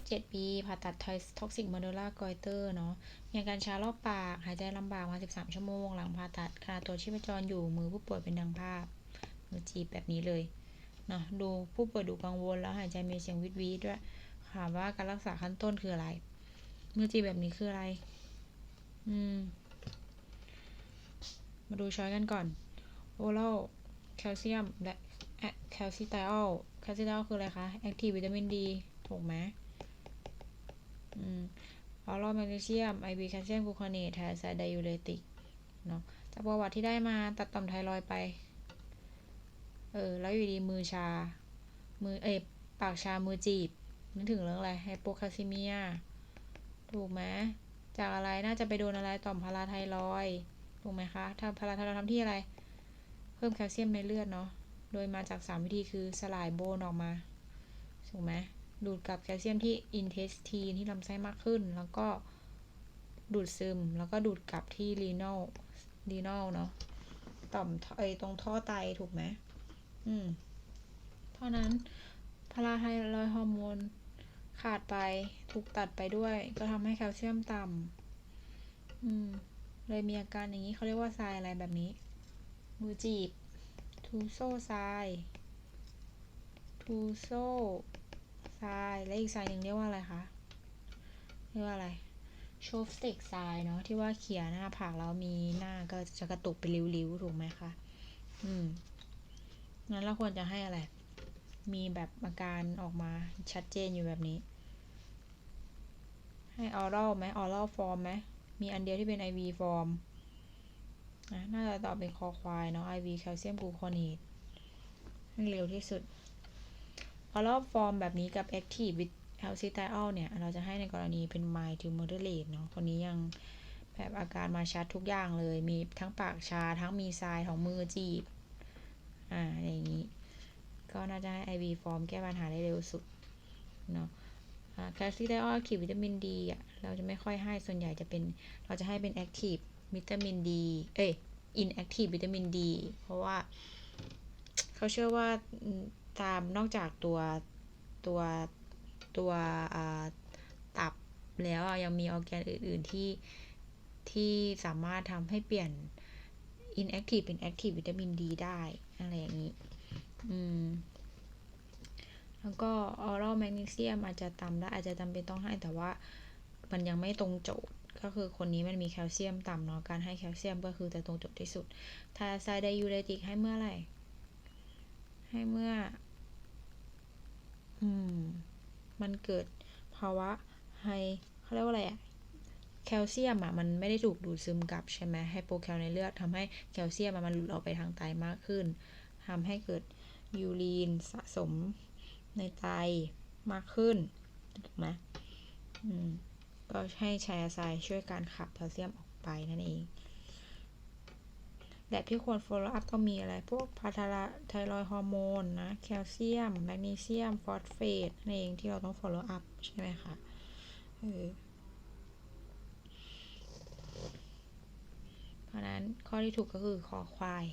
57ปี ผ่าตัดทท็อกซิกมาโดล่ากอยเตอร์เนาะ มีอาการชารอบปาก หายใจลำบากมา 13 ชั่วโมง หลังผ่าตัดขณะตัวชีพจรอยู่มือผู้ป่วยเป็นดังภาพ มือจีบแบบนี้เลยเนาะดูผู้ป่วยดูกังวลแล้วหายใจมีเสียงวิดวีดด้วยถามว่าการรักษาขั้นต้นคืออะไร มือจีบแบบนี้คืออะไร อืม มาดูช้อยกันก่อน โอ r a l แคลเซียมและแคลซิตอลแคลซิตอลคืออะไรคะ แอคทีฟวิตามินดี ถูกไหม อืมออโรแมกนีเซียมไอบีแคลเซียมกลูคาเนตไทไซไดยูเรติกเนาะจากประวัติที่ได้มาตัดต่อมไทรอยไป เออ แล้วอยู่ดีมือชา มือเอยปากชา มือจีบ นึกถึงเรื่องอะไรไฮโปคาซิเมีย ถูกไหมจากอะไรน่าจะไปโดนอะไรต่อมพาราไทรอย ถูกไหมคะทำพาราไทรอยทำที่อะไร เพิ่มแคลเซียมในเลือดเนาะ โดยมาจาก3วิธีคือสลายโบนออกมา ถูกไหม ดูดกับแคลเซียมที่อินเทสทีนที่ลำไส้มากขึ้น แล้วก็ดูดซึม แล้วก็ดูดกับที่รีนอลรีนอลเนาะต่อมไอตรงท่อไตถูกไหมอืมเพราะนั้นพาราไทรอยฮอร์โมนขาดไปถูกตัดไปด้วย ก็ทำให้แคลเซียมต่ำอืมเลยมีอาการอย่างนี้เขาเรียกว่าทรายอะไรแบบนี้ มือจีบทูโซทรายทูโซ ทราย และอีกทรายหนึ่งเรียกว่าอะไรคะ เรียกว่าอะไรโชฟสติกทรายเนาะที่ว่าเขียหน้าผากแล้วมีหน้าก็จะกระตุกเป็นริ้วๆถูกไหมคะ อืม งั้นเราควรจะให้อะไร มีแบบอาการออกมาชัดเจนอยู่แบบนี้ ให้ออรัลไหมออรัลฟอร์มไหม มีอันเดียวที่เป็น IV ฟอร์มนะน่าจะตอบเป็นคอควายเนาะ IV แคลเซียมกลูโคเนตให้เร็วที่สุด ออรัลฟอร์มแบบนี้กับ Active with a l c i t i o l เนี่ย เราจะให้ในกรณีเป็น mild to moderate เนาะคนนี้ยังแบบอาการมาชัดทุกอย่างเลย มีทั้งปากชา ทั้งมีทรายของมือจีบ อ่า อย่างนี้ ก็น่าจะให้ IV ฟอร์มแก้ปัญหาได้เร็วสุด เนาะแคลซิไดออลขีดวิตามินดีอะ เราจะไม่ค่อยให้ ส่วนใหญ่จะเป็น เราจะให้เป็นแอคทีฟวิตามินดี เอ้ยอินแอคทีฟวิตามินดี เพราะว่าเขาเชื่อว่า ตามนอกจากตัวตัวตัวตับแล้วยังมีออร์แกนอื่น ๆ ที่ที่สามารถทำให้เปลี่ยน inactive เป็น active วิตามินดีได้ อะไรอย่างนี้ อืม แล้วก็ oral magnesium อาจจะตำได้อาจจะจำเป็นต้องให้แต่ว่ามันยังไม่ตรงโจทย์ ก็คือคนนี้มันมีแคลเซียมต่ำเนาะการให้แคลเซียมก็คือจะตรงโจทย์ที่สุด ถ้าไซไดยูเรติกให้เมื่อไหร่ ให้เมื่ออืมมันเกิดภาวะไฮเขาเรียกว่าอะไรอะแคลเซียมอะมันไม่ได้ถูกดูดซึมกลับใช่ไหมไฮโปแคลในเลือดทำให้แคลเซียมมันหลุดออกไปทางไตมากขึ้นทำให้เกิดยูรีนสะสมในไตมากขึ้นถูกไหมอืมก็ให้ไชอาไซช่วยการขับแคลเซียมออกไปนั่นเอง แบบที่ควร follow up ก็มีอะไร พวกพาราไทรอยฮอร์โมนนะ แคลเซียม แมกนีเซียม ฟอสเฟตนั่นเองที่เราต้อง follow up ใช่ไหมคะเออเพราะนั้นข้อที่ถูกก็คือคอควาย